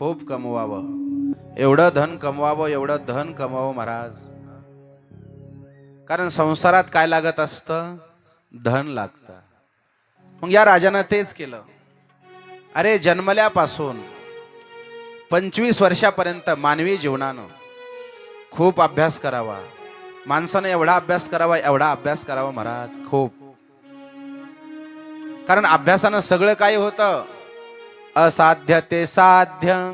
खूप कमवावं. एवढं धन कमवावं एवढं धन कमवावं महाराज. कारण संसारात काय लागत असतं? धन लागतं. मग या राजानं तेच केलं. अरे जन्मल्यापासून पंचवीस वर्षापर्यंत मानवी जीवनानं खूप अभ्यास करावा. माणसानं एवढा अभ्यास करावा एवढा अभ्यास करावा महाराज खूप. कारण अभ्यासानं सगळं काही होतं. असाध्य ते साध्य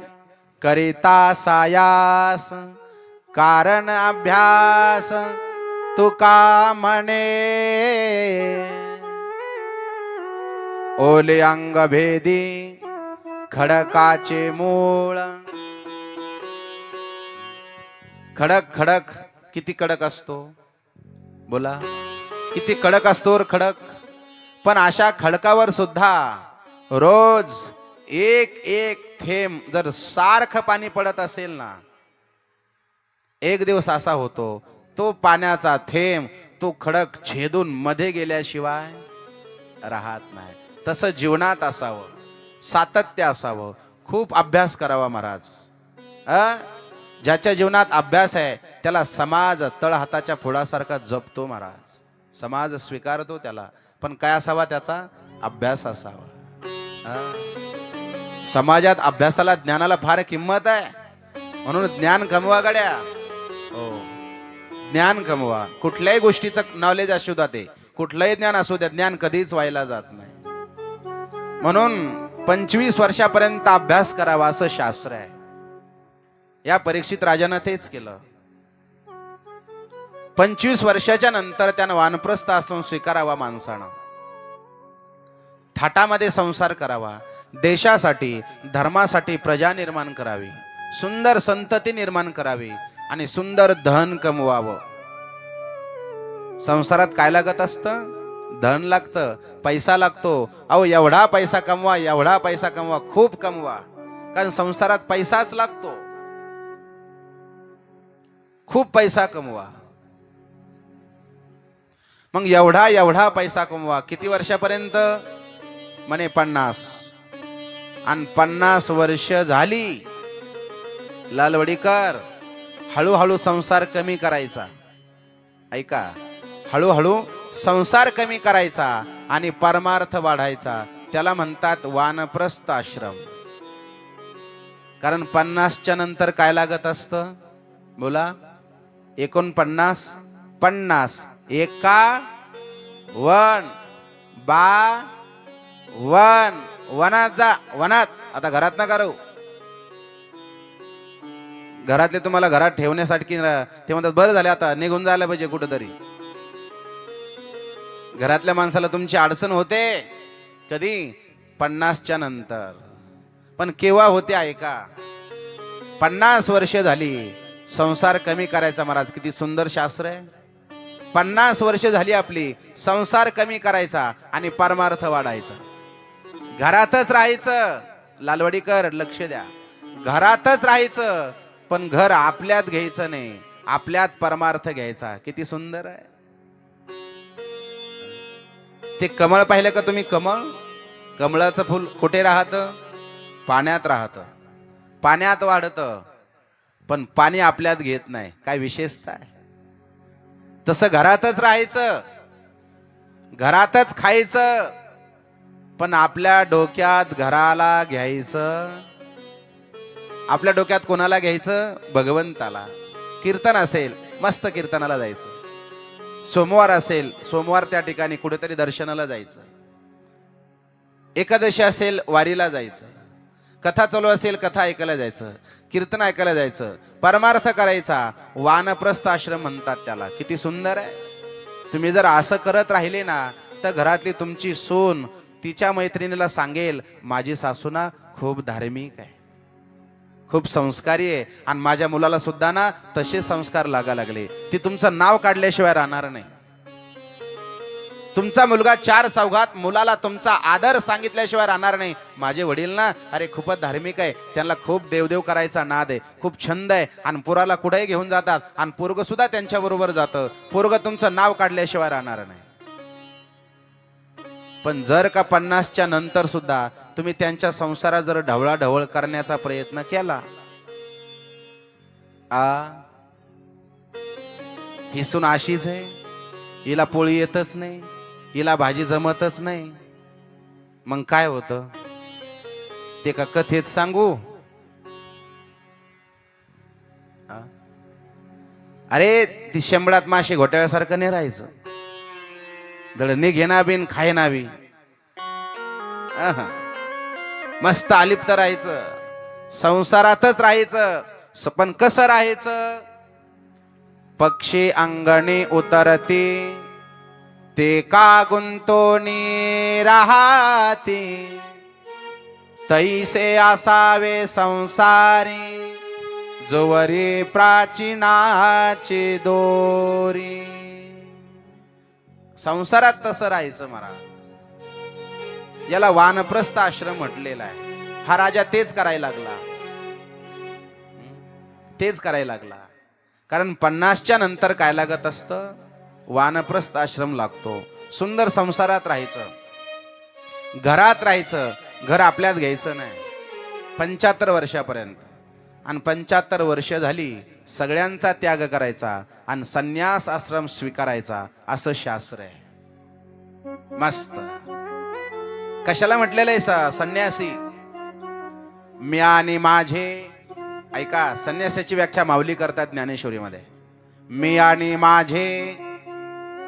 करिता सायास कारण अभ्यास तुका म्हणे? ओले अंग भेदी खडकाचे मूळ. खडक खडक किती कडक असतो? बोला. किती कडक असतो खडक? पण अशा खडकावर सुद्धा रोज एक एक थेंब जर सारखं पाणी पडत असेल ना एक दिवस असा होतो तो पाण्याचा थेंब तो खडक छेदून मध्ये गेल्याशिवाय राहत नाही. तसं जीवनात असावं सातत्य असावं. खूप अभ्यास करावा महाराज. अ? ज्याच्या जीवनात अभ्यास आहे त्याला समाज तळ हाताच्या फुडासारखा जपतो महाराज. समाज स्वीकारतो त्याला. पण काय असावा त्याचा? अभ्यास असावा. अ? समाजात अभ्यासाला ज्ञानाला फार किंमत आहे. म्हणून ज्ञान कमवा गड्या. हो. ज्ञान कमवा कुठल्याही गोष्टीचं नॉलेज असू द्या ते. कुठलंही ज्ञान असू द्या ज्ञान कधीच व्हायला जात नाही. म्हणून पंचवीस वर्षापर्यंत अभ्यास करावा असं शास्त्र आहे. या परीक्षित राजानं तेच केलं. पंचवीस वर्षाच्या नंतर त्यानं वानप्रस्थ असून स्वीकारावा माणसानं. थाटामध्ये संसार करावा. देशासाठी धर्मासाठी प्रजा निर्माण करावी. सुंदर संतती निर्माण करावी आणि सुंदर धन कमवावं. संसारात काय लागत असतं? धन लागतं पैसा लागतो. अहो एवढा पैसा कमवा एवढा पैसा कमवा खूप कमवा. कारण संसारात पैसाच लागतो. खूप पैसा कमवा. मग एवढा एवढा पैसा कमवा. किती वर्षापर्यंत? म्हणे पन्नास. आणि पन्नास वर्ष झाली. लालवडीकर हळूहळू संसार कमी करायचा. ऐका हळूहळू संसार कमी करायचा आणि परमार्थ वाढायचा. त्याला म्हणतात वानप्रस्थ आश्रम कारण पन्नासच्या नंतर काय लागत असतं? बोला एकोणपन्नास पन्नास एका वन बा वन वनात जा वनात. आता घरात ना करू घरातले तुम्हाला घरात ठेवण्यासाठी ते म्हणतात बरं झाले आता निघून जायला पाहिजे कुठंतरी. घरातल्या माणसाला तुमची अडचण होते? कधी? पन्नासच्या नंतर. पण केव्हा होते ऐका? पन्नास वर्ष झाली संसार कमी करायचा महाराज किती सुंदर शास्त्र आहे. पन्नास वर्ष झाली आपली संसार कमी करायचा आणि परमार्थ वाढायचा. घरातच राहायचं. लालवडीकर लक्ष द्या. घरातच राहायचं पण घर आपल्यात घ्यायचं नाही. आपल्यात परमार्थ घ्यायचा. किती सुंदर आहे. ते कमळ पाहिलं का तुम्ही? कमळ? कमळाचं फुल कुठे राहत? पाण्यात राहत. पाण्यात वाढत. पण पाणी आपल्यात घेत नाही. काय विशेषता आहे? तसं घरातच राहायचं. घरातच खायचं. पण आपल्या डोक्यात घराला घ्यायचं आपल्या डोक्यात कोणाला घ्यायचं? भगवंताला. कीर्तन असेल मस्त कीर्तनाला जायचं. सोमवार असेल सोमवार त्या ठिकाणी कुठेतरी दर्शनाला जायचं. एकादशी असेल वारीला जायचं. कथा चालू असेल कथा ऐकायला जायचं. कीर्तन ऐकायला जायचं. परमार्थ करायचा. वानप्रस्थ आश्रम म्हणतात त्याला. किती सुंदर आहे. तुम्ही जर असं करत राहिले ना तर घरातली तुमची सून तिच्या मैत्रिणीला सांगेल माझी सासूना खूप धार्मिक आहे. खूप संस्कारी आहे. आणि माझ्या मुलाला सुद्धा ना तसे संस्कार लागा लागले. ती तुमचं नाव काढल्याशिवाय राहणार नाही. तुमचा मुलगा चार चौघात मुलाला तुमचा आदर सांगितल्याशिवाय राहणार नाही. माझे वडील ना अरे खूपच धार्मिक आहे. त्यांना खूप देवदेव करायचा नाद आहे. खूप छंद आहे. आणि पुराला कुठेही घेऊन जातात. आणि पोरग सुद्धा त्यांच्या बरोबर जातं. पोरग तुमचं नाव काढल्याशिवाय राहणार नाही. पण जर का पन्नासच्या नंतर सुद्धा तुम्ही त्यांच्या संसारात जर ढवळाढवळ करण्याचा प्रयत्न केला आ ही सून अशीच आहे हिला पोळी येतच नाही हिला भाजी जमतच नाही. मग काय होतं? ते का कथेत सांगू? अरे ती शंभळात मासे घोटाळ्यासारखं नाही राहायचं. दळणी घेना बिन खाय नावी मस्त आलिप्त राहायचं. संसारातच राहायचं. स- पण कसं राहायचं? पक्षी अंगणी उतरते ते का गुंतोनी राहती? तैसे असावे संसारी जोवरी प्राचीनाची दोरी. संसारात तसं राहायचं महाराज याला वानप्रस्थ आश्रम म्हटलेला आहे. हा राजा तेच करायला लागला. तेच करायला लागला. कारण पन्नासच्या नंतर काय लागत असतं? वानप्रस्थ आश्रम लागतो. सुंदर संसारात राहायचं. घरात राहायचं. घर आपल्यात घ्यायचं नाही. पंच्याहत्तर वर्षापर्यंत. आणि पंच्याहत्तर वर्ष झाली सगळ्यांचा त्याग करायचा. आणि संन्यास आश्रम स्वीकारायचा असं शास्त्र आहे. मस्त. कशाला म्हटलेलं आहे स- संन्यासी? मी आणि माझे ऐका संन्यासाची व्याख्या माऊली करतात ज्ञानेश्वरीमध्ये. मी आणि माझे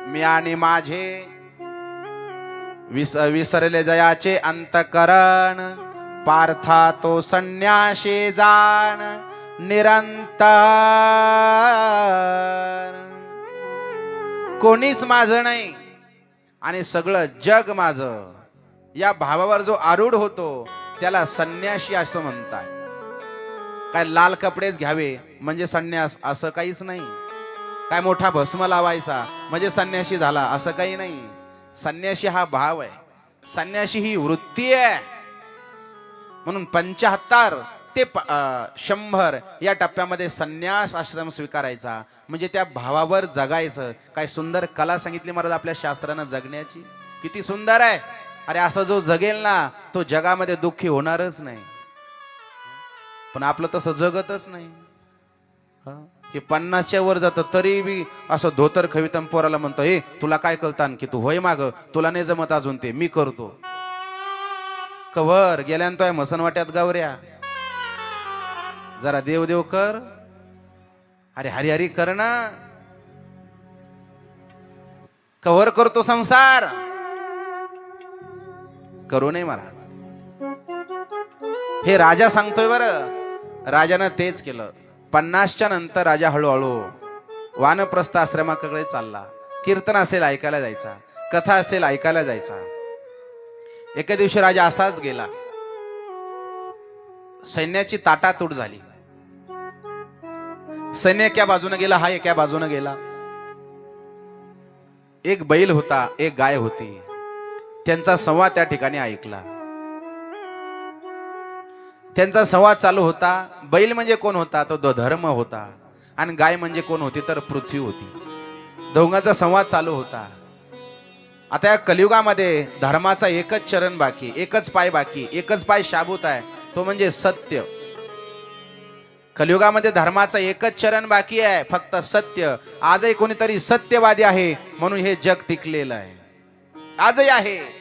मी आणि माझे विस विसरले जयाचे अंतकरण पार्था तो संन्याशी जाण निरंतर. कोणीच माझं नाही. आणि सगळं जग माझं. या भावावर जो आरूढ होतो त्याला संन्याशी असं म्हणतात. काय लाल कपडेच घ्यावे म्हणजे संन्यास असं काहीच नाही. काय मोठा भस्म लावायचा म्हणजे संन्याशी झाला असं काही नाही. संन्याशी हा भाव आहे. संन्याशी ही वृत्ती आहे. म्हणून पंचाहत्तर ते शंभर या टप्प्यामध्ये संन्यास आश्रम स्वीकारायचा. म्हणजे त्या भावावर जगायचं. काय सुंदर कला सांगितली महाराज आपल्या शास्त्रानं जगण्याची? किती सुंदर आहे. अरे असं जो जगेल ना तो जगामध्ये दुःखी होणारच नाही. पण आपलं तसं जगतच नाही. हे? पन्नासच्या वर जातं तरी बी असं धोतर खवितम पोराला म्हणतो हे तुला काय कळतान की तू होय माग. तुला नाही जमत अजून ते. मी करतो. कवर गेल्यानंतर मसनवाट्यात गावऱ्या. जरा देव देव कर. अरे हरी हरी कर ना. कवर करतो संसार. करू नये महाराज. हे राजा सांगतोय बर. राजानं तेच केलं. पन्नासच्या नंतर राजा हळूहळू वानप्रस्थ आश्रमाकडे चालला. कीर्तन असेल ऐकायला जायचा. कथा असेल ऐकायला जायचा. एके दिवशी राजा असाच गेला. सैन्याची ताटातूट झाली. सैन्य एका बाजूने गेला हा एका बाजूने गेला. एक बैल होता एक गाय होती. त्यांचा संवाद त्या ठिकाणी ऐकला. त्यांचा संवाद चालू होता बैल म्हणजे कोण होता? तो धर्म होता. आणि गाय म्हणजे कोण होती? तर पृथ्वी होती. दोघांचा संवाद चालू होता. आता या कलियुगामध्ये धर्माचा एकच चरण बाकी एकच पाय बाकी एकच पाय शाबूत आहे. तो म्हणजे सत्य. कलियुगामध्ये धर्माचं एकच चरण बाकी आहे फक्त सत्य. आजही कोणीतरी सत्यवादी आहे म्हणून हे जग टिकलेलं आहे. आजही आहे.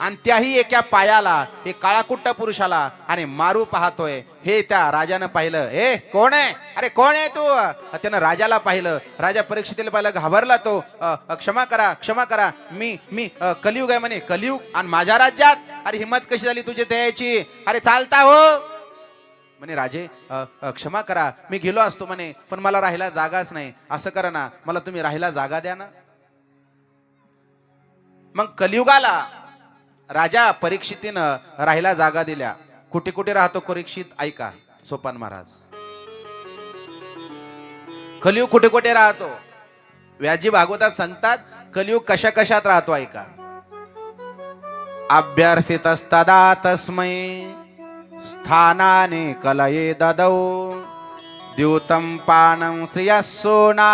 आणि त्याही एका पायाला हे काळाकुट्ट पुरुषाला आणि मारू पाहतोय. हे त्या राजानं पाहिलं. हे कोण आहे? अरे कोण आहे तू? त्यानं राजाला पाहिलं. राजा परीक्षेतील पाहिलं घाबरला तो. "अ, क्षमा करा क्षमा करा. मी मी अ, कलियुग आहे म्हणे. कलियुग आणि माझ्या राज्यात. अरे हिंमत कशी झाली तुझी द्यायची अरे चालता हो. म्हणे राजे क्षमा करा. मी गेलो असतो म्हणे पण मला राहायला जागाच नाही. असं करा ना. मला तुम्ही राहायला जागा द्या ना. मग कलियुगाला राजा परीक्षितीनं राहायला जागा दिल्या. कुठे कुठे राहतो परीक्षित? ऐका सोपान महाराज. कलियुग कुठे कुठे राहतो? व्याजी भागवतात सांगतात कलियुग कशा कशात राहतो? ऐका. अभ्यर्थितस्तदा तस्मै स्थानाने कलये ददौ। द्यूतं पानं श्रियः सोना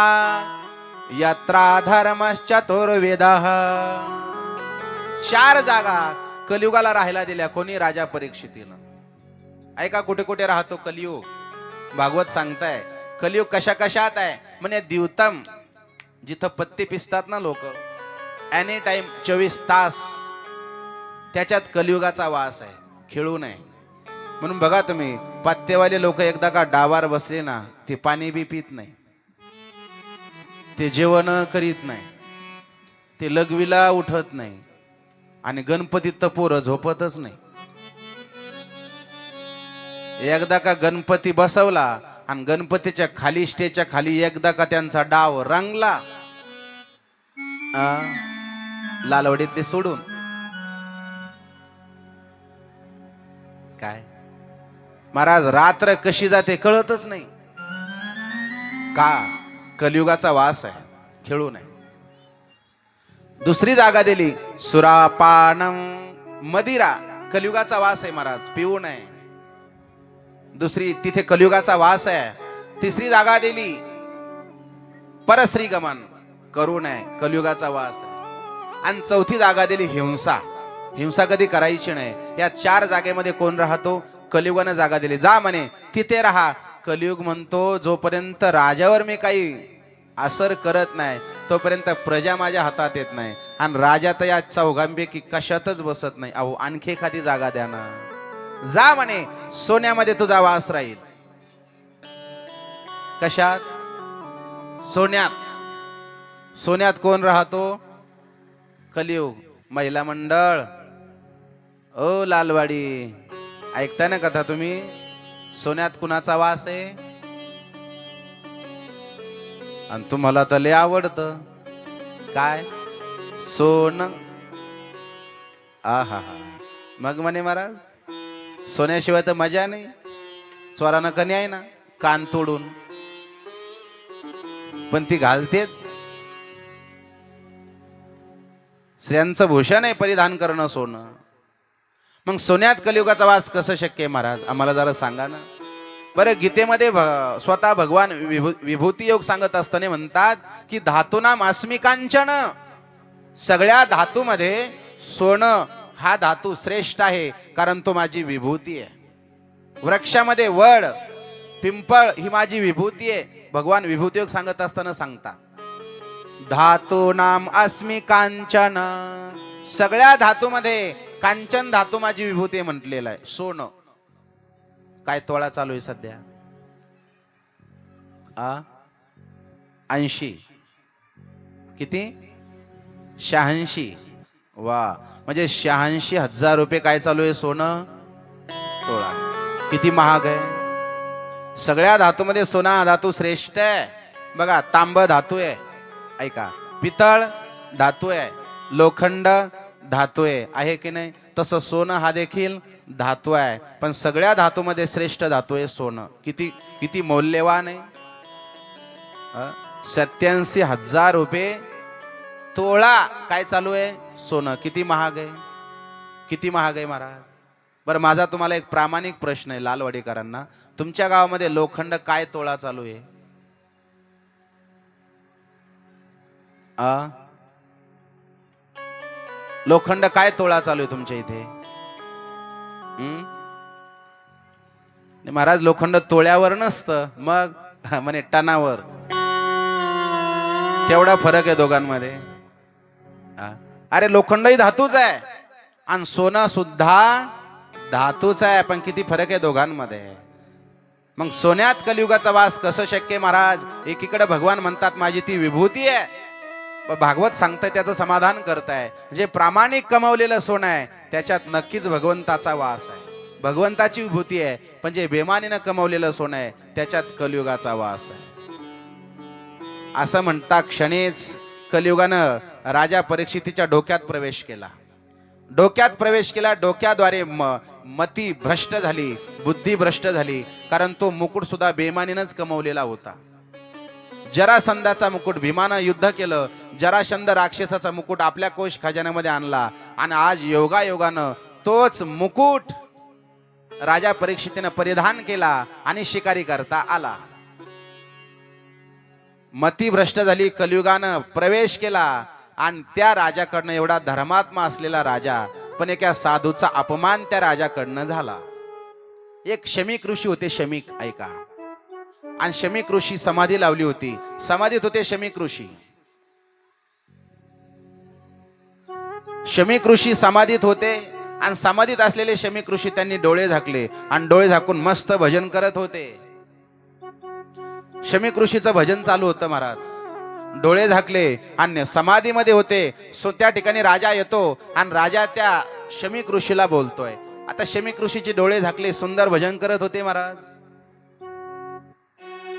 यत्रा धर्मश्चतुर्विदः चार जागा कलियुगाला राहायला दिल्या कोणी राजा परीक्षितीनं? ऐका कुठे कुठे राहतो कलियुग? भागवत सांगताय कलियुग कशा कशात आहे? म्हणे द्युतम. जिथं पत्ती पिसतात ना लोक एनी टाइम चोवीस तास त्याच्यात कलियुगाचा वास आहे खेळू नये. म्हणून बघा तुम्ही पत्तेवाले लोक एकदा का डावार बसले ना ते पाणी बी पित नाही. ते जेवण करीत नाही. ते लघवीला उठत नाही. आणि गणपतीत तर पोरं झोपतच नाही. एकदा का गणपती बसवला आणि गणपतीच्या खाली स्टेजच्या खाली एकदा का त्यांचा डाव रंगला. लालवडीतले सोडून. काय? महाराज रात्र कशी जाते कळतच नाही. का? कलियुगाचा वास आहे खेळू नये दुसरी जागा दिली सुरापानम मदिरा. कलियुगाचा वास आहे महाराज पिऊ नये दुसरी तिथे कलियुगाचा वास आहे. तिसरी जागा दिली परश्री गमन करू नये कलियुगाचा वास आहे. आणि चौथी जागा दिली हिंसा. हिंसा कधी करायची नाही. या चार जागेमध्ये कोण राहतो? कलियुगानं जागा दिली. जा म्हणे तिथे राहा. कलियुग म्हणतो जोपर्यंत राजावर मी काही असर करत नाही तोपर्यंत प्रजा माझ्या हातात येत नाही. आणि राजा तर या चौघांपैकी कशातच बसत नाही. अहो आणखी एखादी जागा द्या ना. जा म्हणे सोन्यामध्ये तुझा वास राहील. कशात? सोन्यात. सोन्यात कोण राहतो? कलियुग महिला मंडळ. ओ लालवाडी. ऐकताय ना कथा तुम्ही? सोन्यात कुणाचा वास आहे? आणि तुम्हाला तर लय आवडतं. काय? सोन. आ हा हा. मग म्हणे महाराज सोन्याशिवाय तर मजा नाही. स्वरानं कणी आहे ना कान तोडून? पण ती घालतेच. स्त्रियांचं भूषण आहे परिधान करणं सोनं. मग सोन्यात कलियुगाचा वास कसं शक्य आहे महाराज? आम्हाला जरा सांगा ना. बरं गीतेमध्ये भ- स्वतः भगवान विभू- विभूती योग सांगत असताना म्हणतात की धातूनाम अस्मिकांचन सगळ्या धातूमध्ये सोनं हा धातू श्रेष्ठ आहे कारण तो माझी विभूती आहे. वृक्षामध्ये वड पिंपळ ही माझी विभूती आहे. भगवान विभूती योग सांगत असताना सांगतात धातू नाम अस्मी कांचन. सगळ्या धातूमध्ये कांचन धातू माझी विभूती आहे म्हटलेलं आहे. सोनं. काय तोळा चालू आहे सध्या? आ? ऐंशी. किती? शहाऐंशी. वा. म्हणजे शहाऐंशी हजार रुपये काय चालू आहे सोनं? तोळा. किती महाग आहे? सगळ्या धातूमध्ये सोना धातू श्रेष्ठ आहे. बघा तांब धातू आहे. ऐका. पितळ धातू आहे. लोखंड धातू आहे आहे की नाही? तसं सोनं हा देखील धातू आहे पण सगळ्या धातूमध्ये श्रेष्ठ धातू आहे सोनं. किती किती मौल्यवान आहे? सत्याऐंशी हजार रुपये तोळा. काय चालू आहे? सोनं. किती महाग आहे? किती महाग आहे महाराज? बरं माझा तुम्हाला एक प्रामाणिक प्रश्न आहे लालवाडीकरांना. तुमच्या गावामध्ये लोखंड काय तोळा चालू आहे? आ लोखंड काय तोळा चालू आहे तुमच्या इथे? महाराज लोखंड तोळ्यावर नसतं मग? म्हणे टनावर. केवढा फरक आहे दोघांमध्ये. हा. अरे लोखंडही धातूच आहे. आणि सोनं सुद्धा धातूच आहे पण किती फरक आहे दोघांमध्ये. मग सोन्यात कलियुगाचा वास कसं शक्य महाराज? एकीकडे भगवान म्हणतात माझी ती विभूती आहे. भागवत सांगताय त्याचं समाधान करताय. जे प्रामाणिक कमवलेलं सोनं आहे त्याच्यात नक्कीच भगवंताचा वास आहे. भगवंताची विभूती आहे पण जे बेमानीनं कमवलेलं सोनं आहे त्याच्यात कलियुगाचा वास आहे. असं म्हणता क्षणीच कलियुगानं राजा परीक्षितीच्या डोक्यात प्रवेश केला. डोक्यात प्रवेश केला डोक्याद्वारे म मती भ्रष्ट झाली बुद्धी भ्रष्ट झाली कारण तो मुकुट सुद्धा बेमानीनंच कमवलेला होता. जरासंधाचा मुकुट भीमानं युद्ध केलं जरासंध राक्षसाचा मुकुट आपल्या कोश खजान्यामध्ये आणला आणि आज योगा योगानं तोच मुकुट राजा परीक्षितेनं परिधान केला आणि शिकारी करता आला. मती भ्रष्ट झाली कलियुगानं प्रवेश केला आणि त्या राजाकडनं एवढा धर्मात्मा असलेला राजा पण एका साधूचा अपमान त्या राजाकडनं झाला. एक शमीक ऋषी होते शमीक ऐका. आणि शमी ऋषी समाधी लावली होती. समाधीत होते शमिक ऋषी शमिक ऋषी समाधीत होते आणि समाधीत असलेले शमिक ऋषी त्यांनी डोळे झाकले आणि डोळे झाकून मस्त भजन करत होते. शमी ऋषीचं भजन चालू होतं महाराज. डोळे झाकले आणि समाधीमध्ये होते. सो त्या ठिकाणी राजा येतो आणि राजा त्या शमिक ऋषीला बोलतोय. आता शमी ऋषीचे डोळे झाकले सुंदर भजन करत होते महाराज.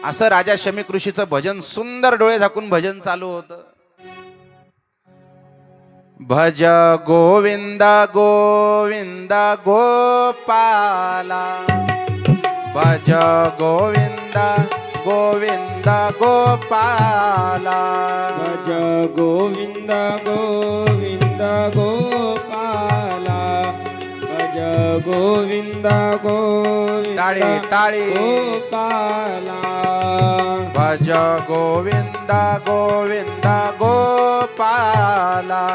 असं राजा शमी ऋषीचं भजन सुंदर डोळे झाकून भजन चालू होतं. भज गोविंद गोविंद गोपाला. भज गोविंद गोविंद गोपाला. भज गोविंद गोविंद गो गोविंद गोविंद टाळी टाळी. गोपाला. भज गोविंद गोविंद गोपाला.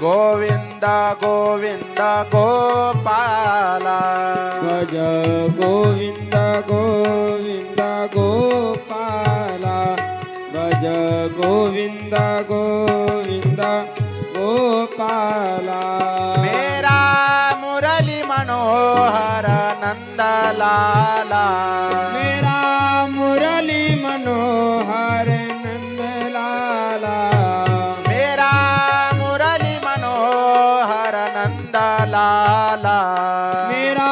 गोविंद गोविंद गोपाला. भज गोविंद गोविंद गोपाला. भज गोविंद गोविंद गोपाला. मुरली मनोहर नंदलाला मेरा मुरली मनोहर नंदलाला मेरा मुरली मनोहर नंदलाला मेरा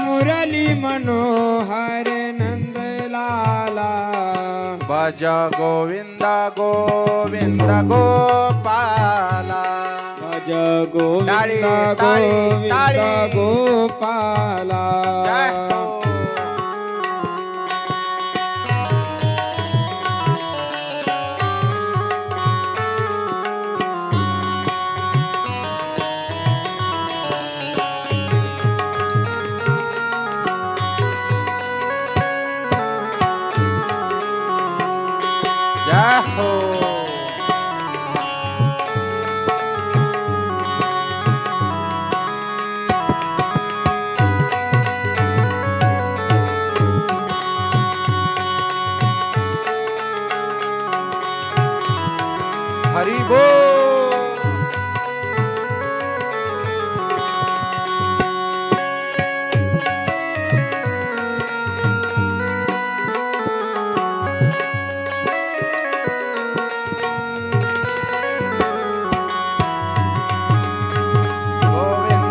मुरली मनोहर नंदलाला भज गोविंद गोविंद गोपाला भज टाळी, गोविंद टाळी, गोविंद टाळी. गोपाला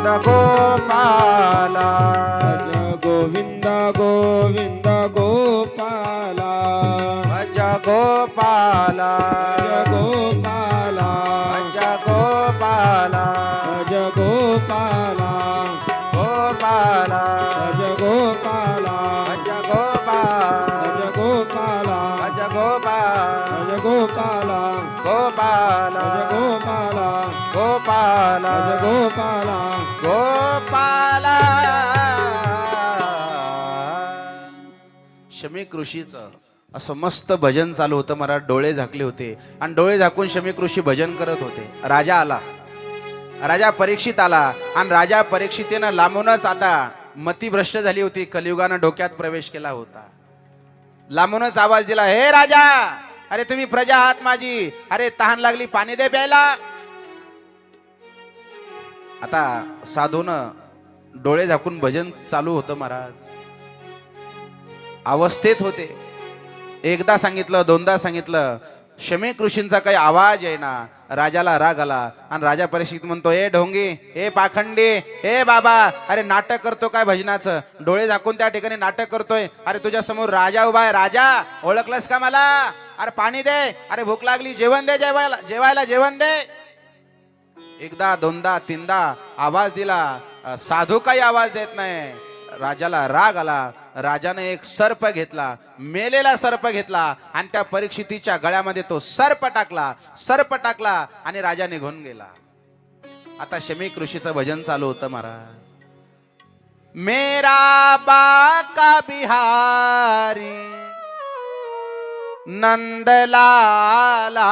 गोविंद गोपाला. भज गोविंद गोविंद गोपाला. भज गोपाला भज गोपाला. कृषीचं ऋषीचं असं मस्त भजन चालू होतं मला डोळे झाकले होते. आणि डोळे झाकून शमी कृषी भजन करत होते. राजा आला. राजा परीक्षित आला. आणि राजा परीक्षितेनं लांबूनच आता मतिभ्रष्ट झाली होती. कलियुगानं डोक्यात प्रवेश केला होता. लांबूनच आवाज दिला हे राजा! अरे तुम्ही प्रजा आहात माझी. अरे तहान लागली पाणी दे प्यायला. आता साधून डोळे झाकून भजन चालू होतं महाराज. अवस्थेत होते. एकदा सांगितलं दोनदा सांगितलं शमी कृषींचा काही आवाज आहे ना राजाला राग आला. आणि राजा परीक्षित म्हणतो ए ढोंगी ए पाखंडी ए बाबा अरे नाटक करतो काय भजनाचं? डोळे झाकून त्या ठिकाणी नाटक करतोय. अरे तुझ्या समोर राजा उभा आहे. राजा ओळखलंस का मला? अरे पाणी दे. अरे भूक लागली. जेवण दे जेवायला. जेवायला जेवण दे. एकदा दोनदा तीनदा आवाज दिला. साधू काही आवाज देत नाही. राजाला राग आला. राजाने एक सर्प घेतला. मेलेला सर्प घेतला आणि त्या परीक्षितीच्या गळ्यामध्ये तो सर्प टाकला. सर्प टाकला आणि राजा निघून गेला. आता शमी ऋषीचं भजन चालू होतं महाराज. मेरा बाका बिहारी नंदलाला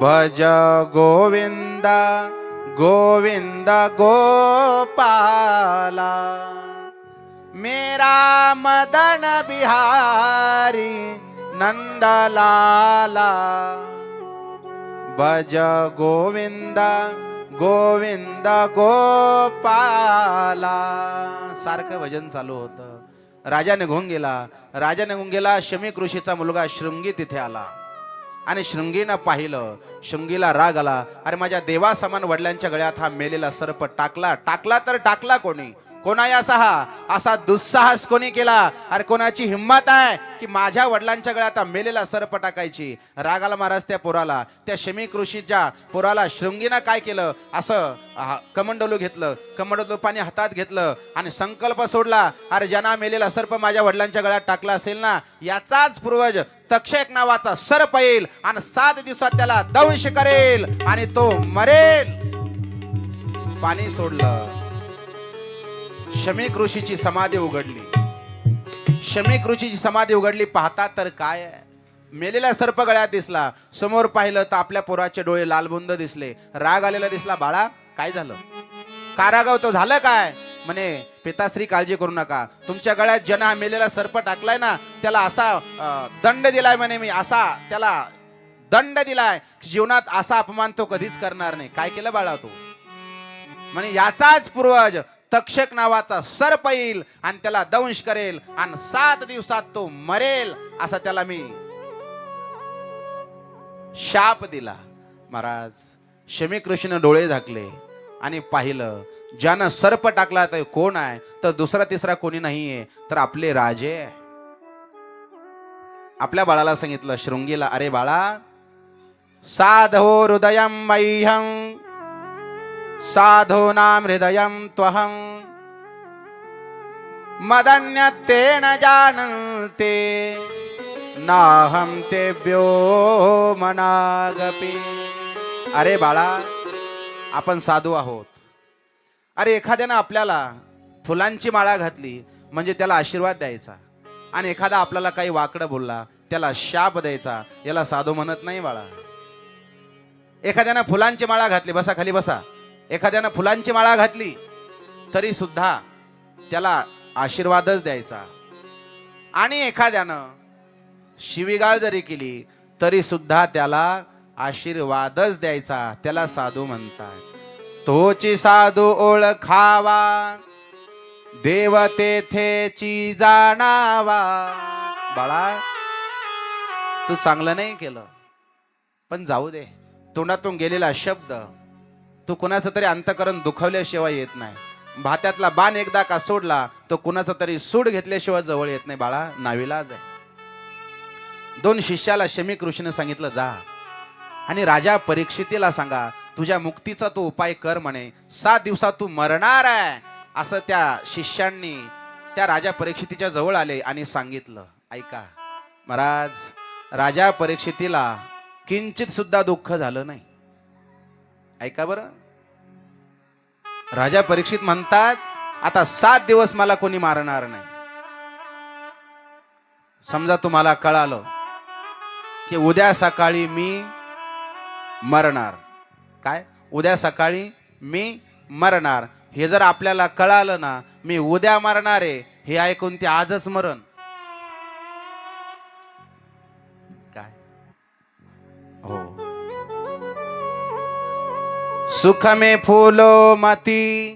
भज गोविंद गोविंद गोपाला मेरा मदन बिहारी नंदलाला। भज गोविंद गोविंद गोपाला। सारखं भजन चालू होतं. राजा निघून गेला. राजा निघून गेला. शमी कृषीचा मुलगा शृंगी तिथे आला. आणि शृंगीनं पाहिलं शृंगीला राग आला अरे माझ्या देवासमान वडिलांच्या गळ्यात हा मेलेला सर्प टाकला टाकला तर टाकला कोणी? कोणा या हा असा दुस्साहस कोणी केला? अरे कोणाची हिंमत आहे की माझ्या वडिलांच्या गळ्यात मेलेला सर्प टाकायची रागाला महाराज त्या पोराला. त्या शमी कृषीच्या पोराला शृंगीनं काय केलं? असं कमंडलू घेतलं. कमंडलू पाणी हातात घेतलं आणि संकल्प सोडला. अरे ज्यांना मेलेला सर्प माझ्या वडिलांच्या गळ्यात टाकला असेल ना याचाच पूर्वज तक्षक नावाचा सर्प येईल आणि सात दिवसात त्याला दंश करेल आणि तो मरेल. पाणी सोडलं. शमीक ऋषीची समाधी उघडली. शमीक ऋषीची समाधी उघडली पाहता तर काय मेलेला सर्प गळ्यात दिसला. समोर पाहिलं तर आपल्या पोराचे डोळे लालबुंद दिसले. राग आलेला दिसला बाळा काय झालं? कारागाव तो झालं काय? म्हणे पिताश्री काळजी करू नका. तुमच्या गळ्यात जना हा मेलेला सर्प टाकलाय ना त्याला असा दंड दिलाय म्हणे मी. असा त्याला दंड दिलाय. जीवनात असा अपमान तो कधीच करणार नाही. काय केलं बाळा तू? म्हणे याचाच पूर्वज तक्षक नावाचा सर्प येईल आणि त्याला दंश करेल आणि सात दिवसात तो मरेल असा त्याला मी शाप दिला. महाराज शमी कृष्ण डोळे झाकले आणि पाहिलं ज्यानं सर्प टाकला तर कोण आहे? तर दुसरा तिसरा कोणी नाहीये तर आपले राजे आपल्या बाळाला सांगितलं शृंगीला अरे बाळा साधो हृदयम मह्यम साधूनां हृदयं त्वहं। मदन्यत्तेन जानन्ते नाहं तेभ्यो मनागपि। अरे बाळा आपण साधू आहोत. अरे एखाद्यानं आपल्याला फुलांची माळा घातली म्हणजे त्याला आशीर्वाद द्यायचा. आणि एखादा आपल्याला काही वाकडं बोलला त्याला शाप द्यायचा याला साधू म्हणत नाही बाळा. एखाद्यानं फुलांची माळा घातली बसा खाली बसा. एखाद्यानं फुलांची माळा घातली तरी सुद्धा त्याला आशीर्वादच द्यायचा. आणि एखाद्यानं शिवीगाळ जरी केली तरी सुद्धा त्याला आशीर्वादच द्यायचा. त्याला साधू म्हणतात. तोची साधू ओळखावा देव तेथेची जाणावा. बाळा तू चांगलं नाही केलं पण जाऊ दे. तोंडातून गेलेला शब्द तू कुणाचं तरी अंतकरण दुखवल्याशिवाय येत नाही. भात्यातला बाण एकदा का सोडला तो कुणाचा तरी सूड घेतल्याशिवाय जवळ येत नाही. बाळा नाविलाज आहे. दोन शिष्याला शमी ऋषीने सांगितलं जा आणि राजा परीक्षितीला सांगा तुझ्या मुक्तीचा तू उपाय कर म्हणे. सात दिवसात तू मरणार आहे. असं त्या शिष्यांनी त्या राजा परीक्षितीच्या जवळ आले आणि सांगितलं. ऐका महाराज राजा परीक्षितीला किंचित सुद्धा दुःख झालं नाही. ऐका बरं. राजा परीक्षित म्हणतात आता सात दिवस मला कोणी मारणार नाही. समजा तुम्हाला कळालं की उद्या सकाळी मी मरणार. काय? उद्या सकाळी मी मरणार. हे जर आपल्याला कळालं ना मी उद्या मरणार आहे हे ऐकून ते आजच मरण. काय? हो. सुख में फूलो मती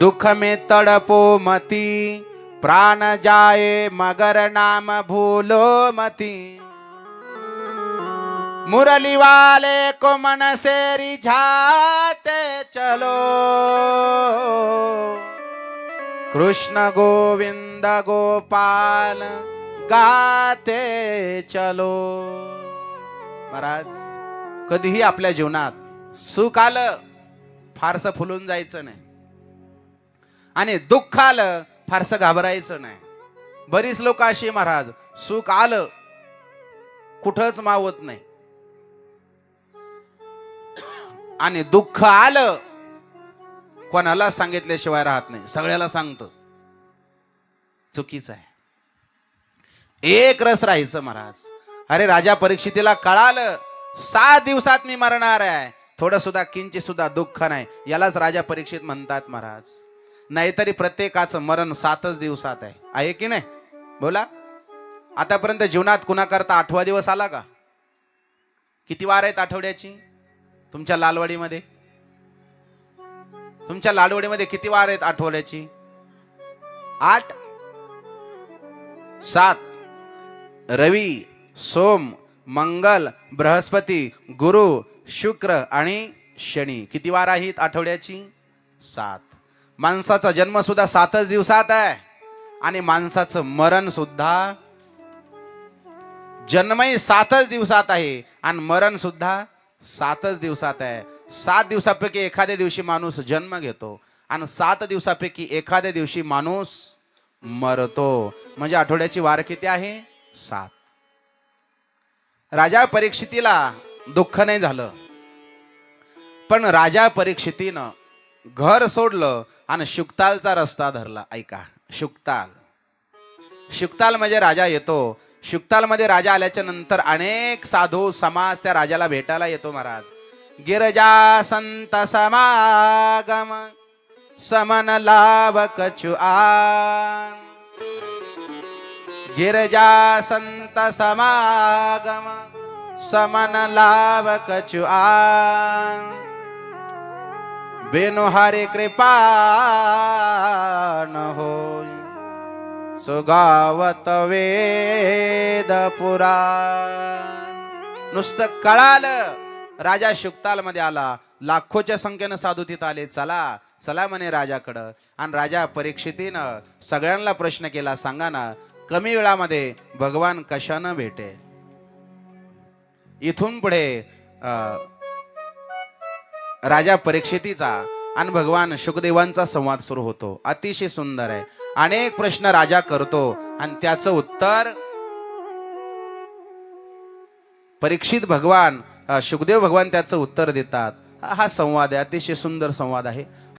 दुख में तड़पो मती प्राण जाए मगर नाम भूलो मती। मुरली वाले को मन से रिझाते चलो। कृष्ण गोविंद गोपाल गाते चलो। महाराज कधीही आपल्या जीवनात सुख आलं फारसं फुलून जायचं नाही. आणि दुःख आलं फारसं घाबरायचं नाही. बरीच लोक अशी महाराज सुख आलं कुठंच मावत नाही. आणि दुःख आलं कोणाला सांगितल्याशिवाय राहत नाही सगळ्याला सांगत. चुकीचं आहे. एक रस राहायचं महाराज. अरे राजा परीक्षितीला कळालं सात दिवसात मी मरणार आहे. थोडं सुद्धा किंचित सुद्धा दुःख नाही. यालाच राजा परीक्षित म्हणतात महाराज. नाहीतरी प्रत्येकाचं मरण सातच दिवसात आहे. आहे की नाही? बोला. आतापर्यंत जीवनात कुणाकरता आठवा दिवस आला का? किती वार आहेत आठवड्याची? तुमच्या लालवाडीमध्ये? तुमच्या लालवाडीमध्ये किती वार आहेत आठवड्याची? आठ सात रवी सोम मंगल बृहस्पती गुरु शुक्र आणि शनी. किती वार आहेत आठवड्याची? सात. माणसाचा जन्म सुद्धा सातच दिवसात आहे. आणि माणसाचं मरण सुद्धा जन्मही सातच दिवसात आहे. आणि मरण सुद्धा सातच दिवसात आहे. सात दिवसापैकी एखाद्या दिवशी माणूस जन्म घेतो. आणि सात दिवसापैकी एखाद्या दिवशी माणूस मरतो. म्हणजे आठवड्याची वार किती आहे? सात. राजा परीक्षितीला दुःख नाही झालं. पण राजा परीक्षितीनं घर सोडलं आणि शुक्तालचा रस्ता धरला. ऐका शुक्ताल. शुक्ताल म्हणजे राजा येतो. शुक्तालमध्ये राजा आल्याच्यानंतर अनेक साधू समाज त्या राजाला भेटायला येतो महाराज. गिरजा संत समागम समन लाभ कछुआन गिरजा संत समागम समन लाभ कछुआन बिनु हरि कृपा न होई। सुगावत वेद पुराण। नुसतं कळालं राजा शुक्ताल मध्ये आला लाखोच्या संख्येनं साधू तिथं आले चला चला म्हणे राजाकडं. आणि राजा परीक्षितीनं सगळ्यांना प्रश्न केला सांगा ना कमी वेळामध्ये भगवान कशानं भेटे इथून पुढे राजा परीक्षितीचा आणि भगवान शुकदेवांचा संवाद सुरू होतो. अतिशय सुंदर आहे. अनेक प्रश्न राजा करतो आणि त्याचं उत्तर परीक्षित भगवान शुकदेव भगवान त्याचं उत्तर देतात. हा संवाद आहे. अतिशय सुंदर संवाद आहे.